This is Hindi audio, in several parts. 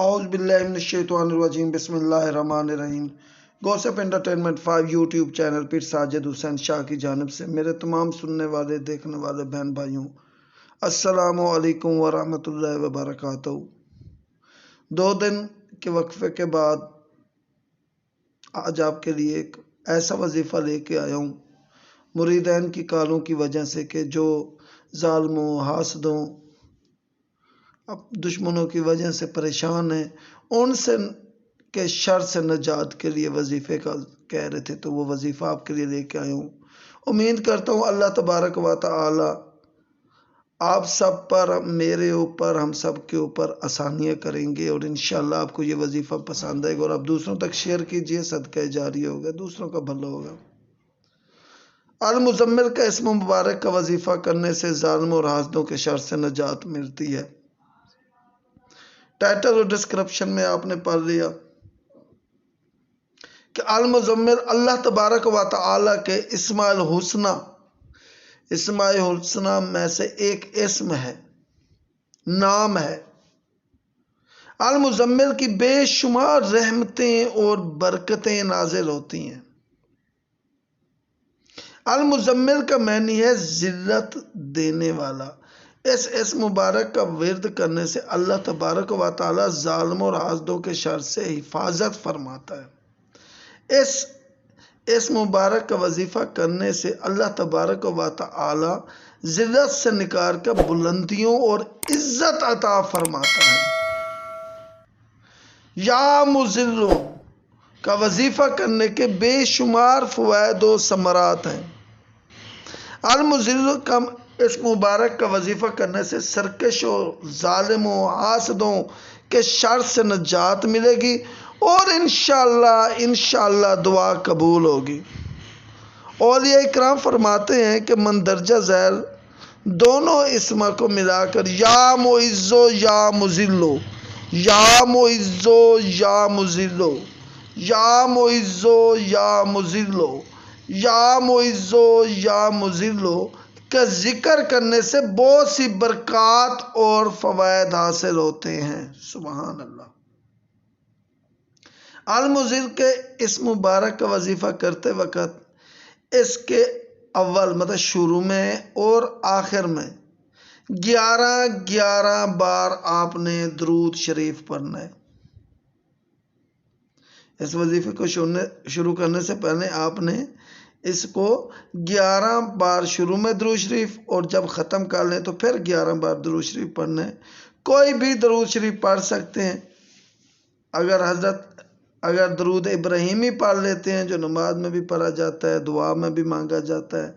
बसमीम गौसप five YouTube channel Sajid Hussain Shah की जानब से मेरे तमाम सुनने वाले देखने वाले बहन भाइयों असलकम वबरक दो दिन के वक्फे के बाद आज आपके लिए एक ऐसा वजीफ़ा लेके आया हूँ, मुरीदैन की कालों की वजह से कि जो ालमों हासदों अब दुश्मनों की वजह से परेशान हैं। उनसे के शर से नजात के लिए वजीफ़े का कह रहे थे तो वो वजीफ़ा आपके लिए लेके आया हूँ। उम्मीद करता हूँ अल्लाह तबारक व ताली आप सब पर, मेरे ऊपर, हम सब के ऊपर आसानियाँ करेंगे और इन आपको ये वजीफ़ा पसंद आएगा और आप दूसरों तक शेयर कीजिए, सदका जारी होगा, दूसरों का भला होगा। अलमुजम्मिल का इसम मुबारक का वजीफ़ा करने से ालम और हासदों के शर से नजात मिलती है। टाइटल और डिस्क्रिप्शन में आपने पढ़ लिया। कि अलमुजम्मिल अल्लाह तबारक व ताली के इसमाइल हुसना इसमाइल हुसना में से एक इसम है, नाम है। अलमुजम्मिल की बेशुमार रहमतें और बरकतें नाजिल होती हैं। अलमुजम्मिल का मैनी है जिल्लत देने वाला। इस इस मुबारक का विरद करने से अल्लाह तबारक व ताली और आजदों के शर से हिफाजत फरमाता है। इस इस मुबारक का वजीफ़ा करने से अल्लाह तबारक व ताली ज़िल्लत से निकाल कर बुलंदियों और इज़्ज़त अता फरमाता है। या मुजिल्लों, का वजीफ़ा करने के बेशुमार फ़वाद व समरात हैं। अलमुजिल का इस मुबारक का वजीफ़ा करने से सरकशों ालिमों आसदों के शर से नजात मिलेगी और इन इनशाला दुआ कबूल होगी। और ये इक्राम फरमाते हैं कि मंदरजा जैल दोनों इसम को मिलाकर, या मोइज़ो या मुजिल्लो। या मोइज़ो या मुजिल्लो। या मोइज़ो या मुजिल्लो। या मोइज़ो या मुजिल्लो। का ज़िक्र करने से बहुत सी बरक़ात और फ़वाद हासिल होते हैं। सुबहान अल्लाह अलमुजिल के इस मुबारक का वजीफ़ा करते वक़्त, इसके अव्वल मतलब शुरू में और आखिर में ग्यारह ग्यारह बार आपने दरूद शरीफ पढ़ना है। इस वजीफ़े को शुरू करने से पहले आपने इसको ग्यारह बार शुरू में दरूद शरीफ और जब ख़त्म कर लें तो फिर ग्यारह बार दरूद शरीफ पढ़ना है। कोई भी दरूद शरीफ पढ़ सकते हैं। अगर हज़रत, अगर दरूद इब्राहिमी पढ़ लेते हैं, जो नमाज़ में भी पढ़ा जाता है, दुआ में भी मांगा जाता है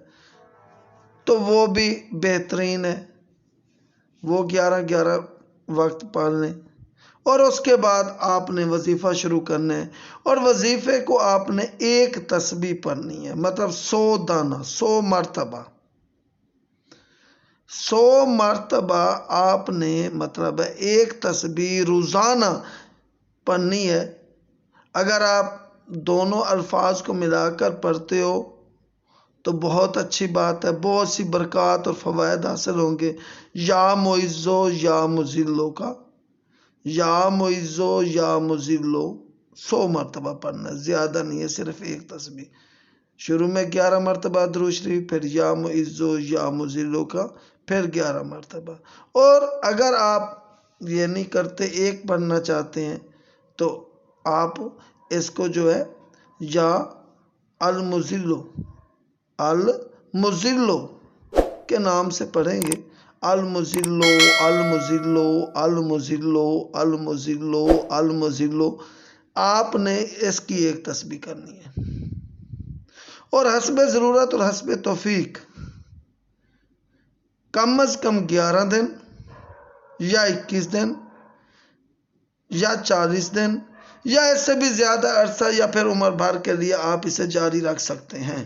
तो वो भी बेहतरीन है। वो ग्यारह ग्यारह वक्त पढ़ लें। और उसके बाद आपने वजीफ़ा शुरू करना है। और वजीफ़े को आपने एक तस्बी पढ़नी है मतलब सौ दाना, सौ मरतबा। सौ मरतबा आपने मतलब एक तस्बी रोज़ाना पढ़नी है। अगर आप दोनों अल्फाज को मिलाकर पढ़ते हो तो बहुत अच्छी बात है, बहुत सी बरक़ात और फ़वाद हासिल होंगे, या मोइज़ो या मुजिल्लो का। या मोइज़ो, या मुजिल्लो, सौ मरतबा पढ़ना, ज़्यादा नहीं है, सिर्फ़ एक तस्वीर। शुरू में ग्यारह मरतबा द्रुशरी फिर या मोइज़ो, या मुजिलो का, फिर ग्यारह मरतबा। और अगर आप ये नहीं करते, एक पढ़ना चाहते हैं तो आप इसको जो है, या अलमुजिल्लो अलमुजिल्लो के नाम से पढ़ेंगे। अलमुजिल्लो अलमुजिल्लो अलमुजिल्लो अलमुजिल्लो अलमुजिल्लो आपने इसकी एक तस्बी करनी है। और हसब ज़रूरत और हसब तोफ़ीक, कम अज़ कम ग्यारह दिन या इक्कीस दिन या चालीस दिन या इससे भी ज़्यादा अरसा या फिर उम्र भर के लिए आप इसे जारी रख सकते हैं।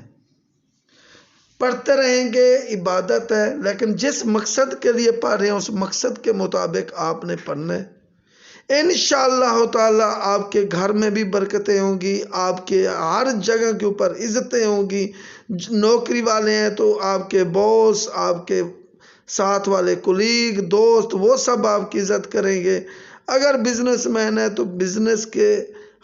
पढ़ते रहेंगे, इबादत है, लेकिन जिस मकसद के लिए पढ़ रहे हैं, उस मकसद के मुताबिक आपने पढ़ना है। इन ताला आपके घर में भी बरकतें होंगी, आपके हर जगह के ऊपर इज़्ज़तें होंगी। नौकरी वाले हैं तो आपके बॉस, आपके साथ वाले कुलीग, दोस्त, वो सब आपकी इज़्ज़त करेंगे। अगर बिजनेसमैन है तो बिज़नेस के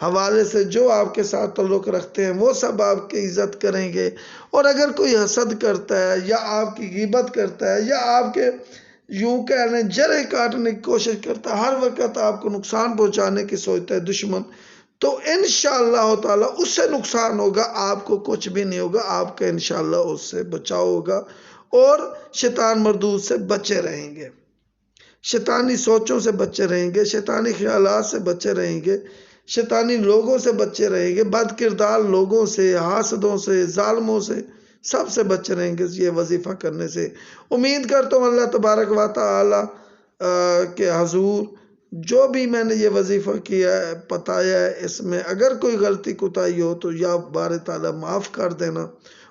हवाले से जो आपके साथ ताल्लुक़ रखते हैं, वो सब आपकी इज़्ज़त करेंगे। और अगर कोई हसद करता है, या आपकी गिबत करता है, या आपके यूँ कहने जरे काटने की कोशिश करता है, हर वक्त आपको नुकसान पहुँचाने की सोचता है दुश्मन तो इन ताला उससे नुकसान होगा, आपको कुछ भी नहीं होगा, आपका इन उससे बचाव होगा और शैतान मरदूद से बचे रहेंगे। शैतानी सोचों से बचे रहेंगे, शैतानी ख्याल से बचे रहेंगे। शैतानी लोगों से बच्चे रहेंगे बद किरदार लोगों से, हासदों से ालमों से सबसे बचे रहेंगे ये वजीफ़ा करने से। उम्मीद करता हूँ अल्लाह तबारक व ताली के हजूर, जो भी मैंने ये वजीफ़ा किया है, बताया है, इसमें अगर कोई गलती कुताही हो तो या बार ताला माफ़ कर देना।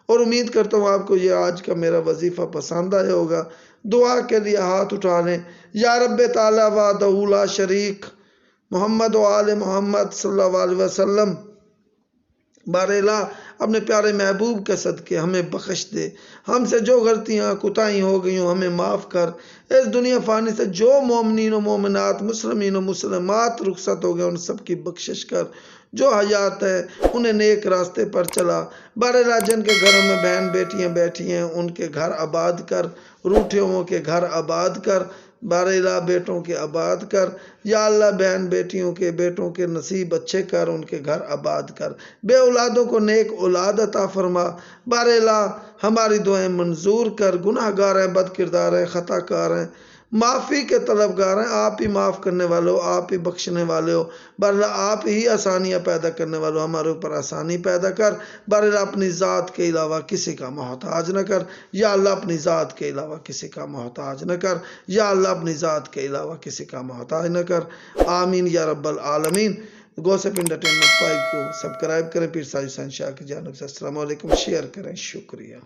और उम्मीद करता हूँ आपको ये आज का मेरा वजीफ़ा पसंद आया होगा। दुआ के लिए हाथ उठा लें। या रब ताला वादला शरीक। मोहम्मद वाल मोहम्मद सल्लल्लाहु अलैहि वसल्लम, बारेला, अपने प्यारे महबूब के सदके हमें बख्श दे। हमसे जो गलतियाँ कुताही हो गई, हमें माफ़ कर। इस दुनिया फानी से जो मोमिन मोमिनत, मुसलमिन मुसलमात रुखसत हो गए, उन सब की बख्शिश कर। जो हयात है, उन्हें नेक रास्ते पर चला। बारेला जिन के घरों में बहन बेटियाँ बैठी हैं, उनके घर आबाद कर। रूठे के घर आबाद कर। बारेला बेटों के आबाद कर। या अल्लाह बहन बेटियों के बेटों के नसीब अच्छे कर, उनके घर आबाद कर। बे औलादों को नेक औलाद अता फरमा। बारेला हमारी दुआएँ मंजूर कर। गुनाहगार हैं बद किरदार हैं, ख़ताकार हैं। माफ़ी के तलबगार हैं, आप ही माफ़ करने वाले हो, आप ही बख्शने वाले हो। बरला आप ही आसानियाँ पैदा करने वाले हो, हमारे ऊपर आसानी पैदा कर। बरला अपनी ज़ात के अलावा किसी का मोहताज न कर। या अल्लाह अपनी ज़ात के अलावा किसी का मोहताज न कर। या अल्लाह अपनी ज़ात के अलावा किसी का मोहताज न कर। आमीन या रब्बल आलमीन। गोसप इंटरटेनमेंट पाई को सब्सक्राइब करें, फिर साजिश शाह की जानब से। असल शेयर करें, शुक्रिया।